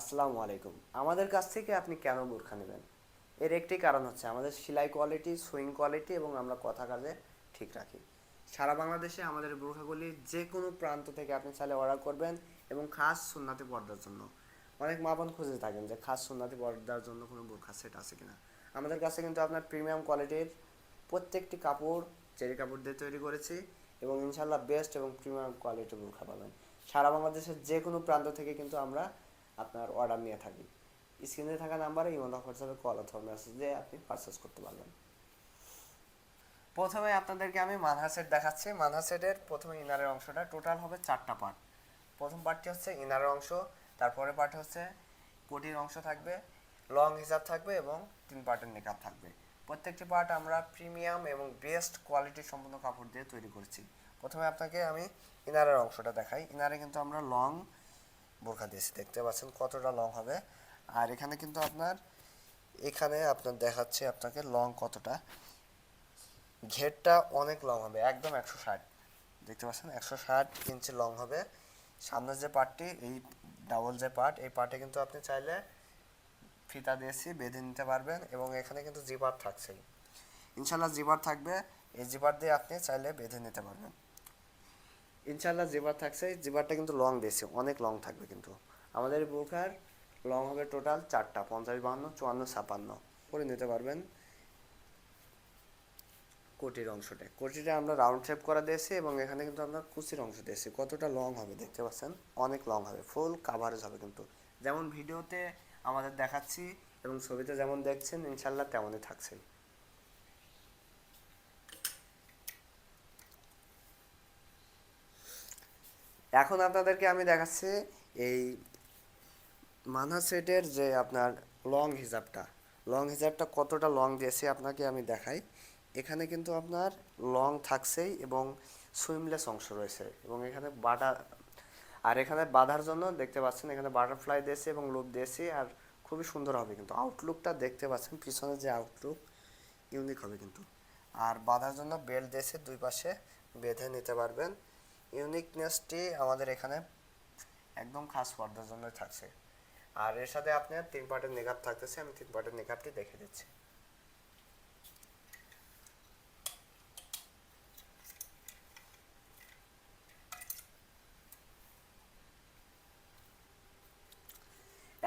আসসালামু আলাইকুম। আমাদের কাছ থেকে আপনি কেন বোরখা নেবেন? এর একটি কারণ হচ্ছে আমাদের সেলাই কোয়ালিটি সুইং কোয়ালিটি এবং আমরা কথা কাজে ঠিক রাখি। সারা বাংলাদেশে আমাদের বোরখাগুলি যে কোনো প্রান্ত থেকে আপনি চাইলে অর্ডার করবেন এবং খাস সুন্নাতি পর্দার জন্য। অনেক মা বোন খুঁজে থাকেন যে খাস সুন্নাতি পর্দার জন্য কোনো বোরখা সেট আছে কিনা। আমাদের কাছে কিন্তু আপনার প্রিমিয়াম কোয়ালিটির প্রত্যেকটি কাপড়, চেরি কাপড় দিয়ে তৈরি করেছি এবং ইনশাল্লাহ বেস্ট এবং প্রিমিয়াম কোয়ালিটির বোরখা পাবেন। সারা বাংলাদেশের যে কোনো প্রান্ত থেকে কিন্তু আমরা আপনার অর্ডার নিয়ে থাকি। স্ক্রিনে থাকা নাম্বারে ইমন হোয়াটসঅ্যাপে কল অথবা মেসেজ দিয়ে আপনি পারচেস করতে পারবেন। প্রথমে আপনাদেরকে আমি মানহা সেট দেখাচ্ছি। মানহা সেটের প্রথমে ইনারের অংশটা টোটাল হবে চারটা পার্ট প্রথম পার্টটি হচ্ছে ইনারের অংশ তারপরে পার্ট হচ্ছে কোটির অংশ থাকবে লং হিসাব থাকবে এবং তিন পার্টের নেকআপ থাকবে। প্রত্যেকটি পার্ট আমরা প্রিমিয়াম এবং বেস্ট কোয়ালিটি সম্পূর্ণ কাপড় দিয়ে তৈরি করেছি। প্রথমে আপনাকে আমি ইনারের অংশটা দেখাই। ইনারে কিন্তু আমরা লং বোরখা দিয়েছি, দেখতে পাচ্ছেন কতটা লং হবে। আর এখানে কিন্তু আপনার, এখানে আপনার দেখাচ্ছে আপনাকে লং কতটা। ঘেরটা অনেক লং হবে, একদম একশো ষাট। দেখতে পাচ্ছেন, একশো ষাট ইঞ্চি লং হবে। সামনের যে পার্টটি এই ডাবল যে পার্ট এই পার্টে কিন্তু আপনি চাইলে ফিতা দিয়েছি, বেঁধে নিতে পারবেন এবং এখানে কিন্তু জিপার থাকছেই। ইনশাল্লাহ জিপার থাকবে, এই জিপার দিয়ে আপনি চাইলে বেঁধে নিতে পারবেন। ইনশাল্লাহ জিবার থাকছে। জিবারটা কিন্তু লং দিয়েছে অনেক লং থাকবে কিন্তু। আমাদের বোরখার লং হবে টোটাল চারটা, পঞ্চাশ, বাহান্ন, চুয়ান্ন, ছাপান্ন। করে নিতে পারবেন কোটির অংশটা। কোটিটা আমরা রাউন্ড শেপ করা দিয়েছি এবং এখানে কিন্তু আমরা কুচির অংশ দিয়েছি। কতটা লং হবে দেখতে পাচ্ছেন? অনেক লং হবে ফুল কাভারেজ হবে কিন্তু। যেমন ভিডিওতে আমাদের দেখাচ্ছি এবং ছবিতে যেমন দেখছেন ইনশাল্লাহ তেমনই থাকছে। এখন আপনাদেরকে আমি দেখাচ্ছি এই মানা সেটের যে আপনার লং হিসাবটা লং হিসাবটা কতটা লং দিয়েছে আপনাকে আমি দেখাই। এখানে কিন্তু আপনার লং থাকছেই এবং সুইমলেস অংশ রয়েছে এবং এখানে বাটা আর এখানে বাঁধার জন্য দেখতে পাচ্ছেন এখানে বাটারফ্লাই দিয়েছে এবং লুপ দিয়েছি আর খুবই সুন্দর হবে কিন্তু। আউটলুকটা দেখতে পাচ্ছেন, পিছনে যে আউটলুক ইউনিক হবে কিন্তু। আর বাঁধার জন্য বেল্ট দিয়েছে দুই পাশে, বেঁধে নিতে পারবেন। ইউনিকনেসটি আমাদের এখানে একদম খাস পর্দার জন্য থাকছে। আর এর সাথে আপনার তিন পার্টের নেকাপ থাকতেছে, আমি তিন পার্টের নেকাপটি দেখে দিচ্ছি।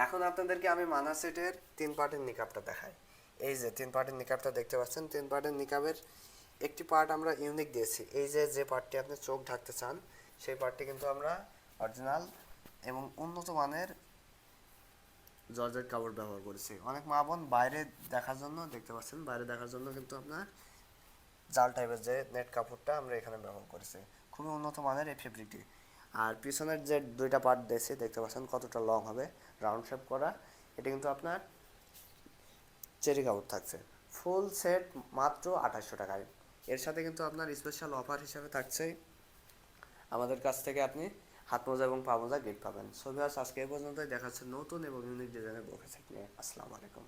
এখন আপনাদেরকে আমি মানা সেটের তিন পার্টের নিকাপটা দেখাই। এই যে তিন পার্টের নিকাপটা দেখতে পাচ্ছেন, তিন পার্টের নিকাবের একটি পার্ট আমরা ইউনিক দিয়েছি। এই যে যে পার্টটি আপনি চোখ ঢাকতে চান, সেই পার্টটি কিন্তু আমরা অরিজিনাল এবং উন্নত মানের জর্জেট কাপড় ব্যবহার করেছি। অনেক মা বোন বাইরে দেখার জন্য, দেখতে পাচ্ছেন, বাইরে দেখার জন্য কিন্তু আপনার জাল টাইপের যে নেট কাপড়টা আমরা এখানে ব্যবহার করেছি। খুবই উন্নত মানের এই ফেব্রিকটি আর পিছনের যে দুইটা পার্ট দিয়েছি, দেখতে পাচ্ছেন কতটা লং হবে রাউন্ড শেপ করা, এটা কিন্তু আপনার চেরি কাপড় থাকছে। ফুল সেট মাত্র আঠাশশো টাকায়। এর সাথে কিন্তু আপনার স্পেশাল অফার হিসাবে থাকছে আমাদের কাছ থেকে আপনি হাত মোজা এবং পা মোজা গিফট পাবেন। ছবি আজকে এ পর্যন্তই। দেখাচ্ছে নতুন এবং ইউনিক ডিজাইনের বক্স নিয়ে আসসালামু আলাইকুম।